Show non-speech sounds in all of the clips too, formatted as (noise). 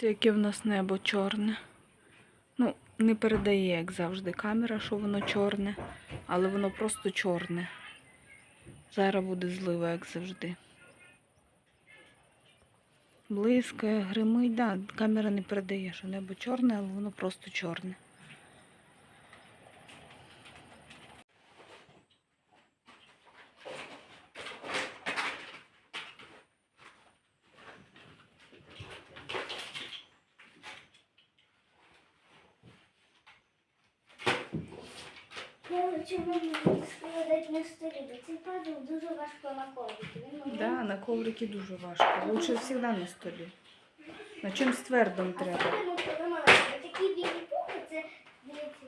Це яке в нас небо чорне. Ну, не передає, як завжди, камера, що воно чорне, але воно просто чорне. Зараз буде злива, як завжди. Блискає, гримить, да, камера не передає, що небо чорне, але воно просто чорне. Я хочу мені складати на столі, цей пазл дуже важко наколити. Він у Да, на коврики дуже важко. Лучше завжди на столі. На чимсь твердому А треба. Такі білі пухи, це дивіться,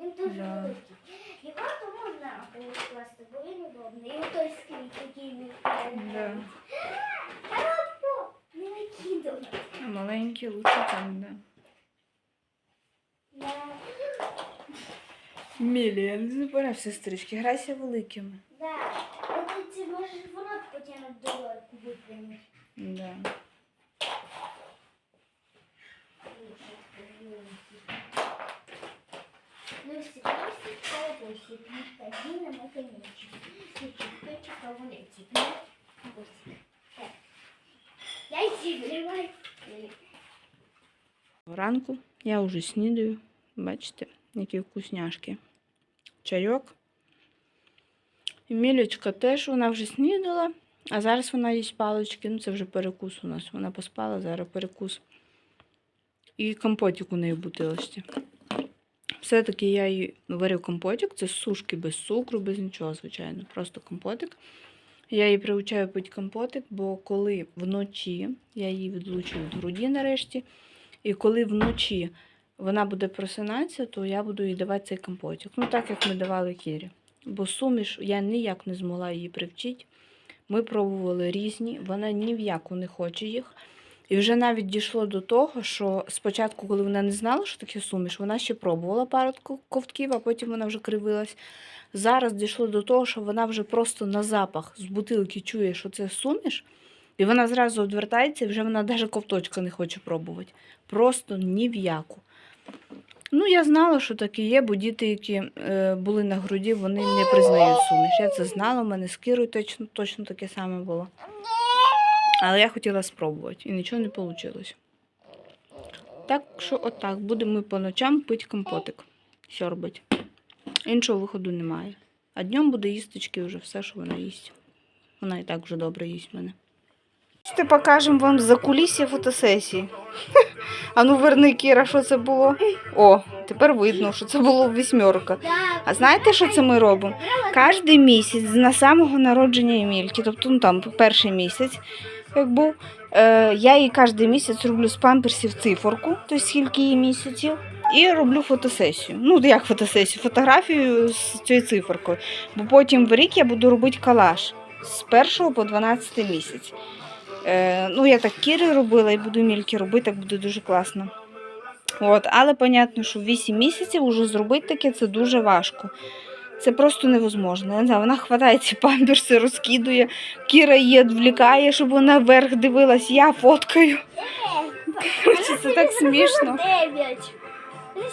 він дуже Да. великий. Його то можна на скласти, бо він удобний. І той скрізь, який він Да. Або не викидувати. А маленькі лучше там. Да. Мілія, не забирай сестрички, грайся великими. Да. Ти це можеш в рот потягнути до випрямиш. Да. Люсик, Люсик, колобусик, Дина, наконечек. Люсик, печик, колобусик, Люсик. Так. Яйці вливай. Ранку я вже снідаю. Бачите, які вкусняшки. Чайок. Емілічка теж вона вже снідала, а зараз вона їсть палички. Ну, це вже перекус у нас. Вона поспала, зараз перекус. І компотик у неї в бутилочці. Все-таки я їй варю компотик. Це сушки без цукру, без нічого, звичайно. Просто компотик. Я її приучаю пити компотик, бо коли вночі я її відлучу від груді нарешті, і коли вночі вона буде просинатися, то я буду їй давати цей компотик. Ну, так як ми давали Кірі. Бо суміш я ніяк не змогла її привчити. Ми пробували різні, вона ні в яку не хоче їх. І вже навіть дійшло до того, що спочатку, коли вона не знала, що таке суміш, вона ще пробувала пару ковтків, а потім вона вже кривилась. Зараз дійшло до того, що вона вже просто на запах з бутилки чує, що це суміш, і вона зразу відвертається, і вже вона навіть ковточка не хоче пробувати. Просто ні в яку. Ну, я знала, що таке є, бо діти, які е, були на груді, вони не признають суміш. Я це знала, у мене з Кірою точно, точно таке саме було. Але я хотіла спробувати і нічого не вийшло. Так що отак, будемо ми по ночам пити компотик, сьорбать. Іншого виходу немає. А днем буде їсточки вже все, що вона їсть. Вона і так вже добре їсть в мене. Покажемо вам за кулісся фотосесії. А ну верни, Кіра, що це було? О, тепер видно, що це було вісьмерка. А знаєте, що це ми робимо? Кожний місяць на самого народження Емільки, тобто ну, там перший місяць, як був, е, я їй кожен місяць роблю з памперсів циферку, тобто скільки їй місяців, і роблю фотосесію. Ну, як фотосесію? Фотографію з цією циферкою. Бо потім в рік я буду робити калаш з 1 по 12 місяць. Е, ну, я так Кіри робила і буду Емільки робити, так буде дуже класно. От, але понятно, що 8 місяців уже зробити таке це дуже важко. Це просто невозможно. Я не знаю, вона хватає ці памперси, розкидує, Кіра її відвлікає, щоб вона вверх дивилась, я фоткаю. Це так смішно.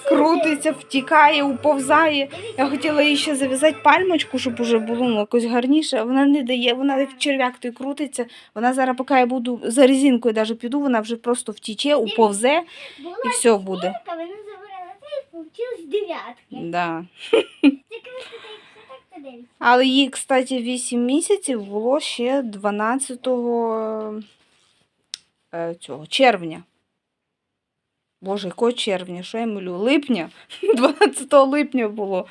Крутиться, втікає, уповзає. Я хотіла їй ще зав'язати пальмочку, щоб уже було ну, якось гарніше, вона не дає, вона як черв'як той крутиться. Вона зараз, поки я буду за резинкою даже піду, вона вже просто втіче, уповзе і все буде. вона забирала дев'ятки. Да. Але їй, кстати, 8 місяців було ще 12 е, цього, червня. Боже, якого червня? Що я милю? Липня? (laughs) 12 липня було.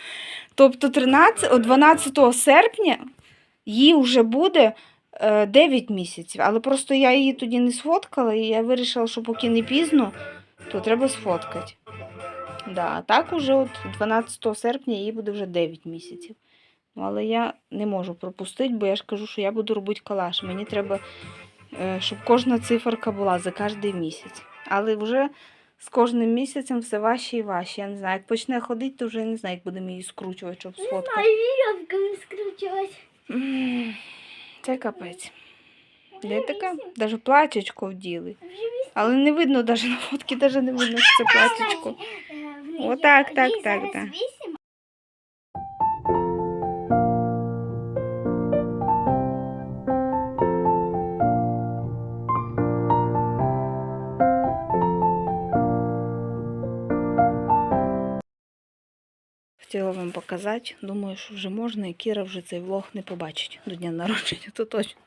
Тобто 13, 12 серпня їй вже буде е, 9 місяців. Але просто я її тоді не сфоткала, і я вирішила, що поки не пізно, то треба сфоткати. Да, так уже от 12 серпня їй буде вже 9 місяців. Ну, але я не можу пропустити, бо я ж кажу, що я буду робити калаш. Мені треба, е, щоб кожна циферка була за кожен місяць. Але вже з кожним місяцем все важче і важче. Я не знаю, як почне ходити, то вже не знаю, як будемо її скручувати, щоб А сфоткати. вірьовками скручувати. М, Це капець. Де така? Даже платічко вділи. Але не видно даже на фотки, даже не видно, що це платячко. Е, Отак, так, так, так. Хотіла вам показати. Думаю, що вже можна, і Кіра вже цей влог не побачить до дня народження, то точно.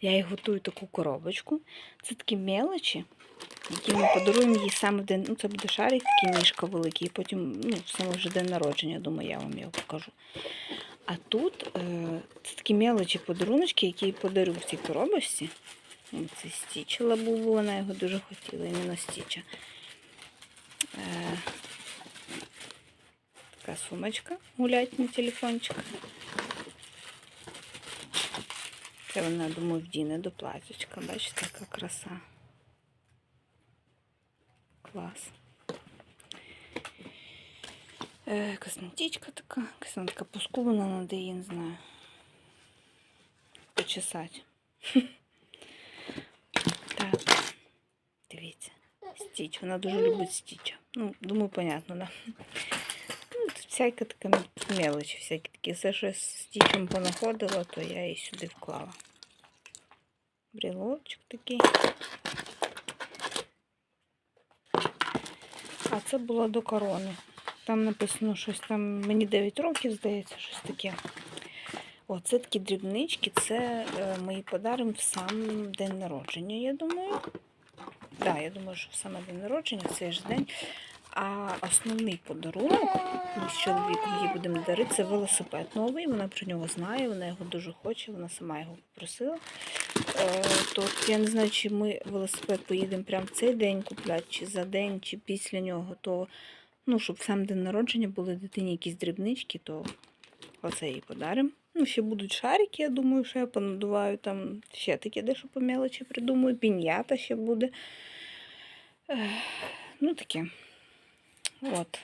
Я їй готую таку коробочку. Це такі мелочі, які ми подаруємо їй саме день. Ну, це буде шарик, такий мішка великий, і потім ну, саме вже день народження, думаю, я вам його покажу. А тут е, це такі мелочі подаруночки, які я їй подарю в цій коробочці. Це Стіч лабубу, вона його дуже хотіла, іменно Стіча. така сумочка гулять на телефончик. Це вона, думаю, вдіне до платячка. Бачите, яка краса. Клас. Е, косметичка така. Якась вона така поскубана, надо її, не знаю. Почесати. (laughs) Так. Дивіться. Стіч. Вона дуже любить стіча. Ну, думаю, понятно, да? Тут всяка така мелочі, всякі такі. Все, що з стічем понаходила, то я її сюди вклала. Брілочок такий. А це було до корони. Там написано щось там, мені 9 років, здається, щось таке. О, це такі дрібнички, це е, ми їй подаримо в сам день народження, я думаю. Так, да, я думаю, що саме день народження, в цей ж день. А основний подарунок ми з чоловіком їй будемо дарити, це велосипед новий. Вона про нього знає, вона його дуже хоче, вона сама його попросила. Е, то я не знаю, чи ми велосипед поїдемо прямо в цей день купляти, чи за день, чи після нього. То, ну, щоб сам день народження були дитині якісь дрібнички, то оце їй подаримо. Ну, ще будуть шарики, я думаю, що я понадуваю там ще таке дещо по мелочі придумаю. Пінята ще буде. Ну, таке. От.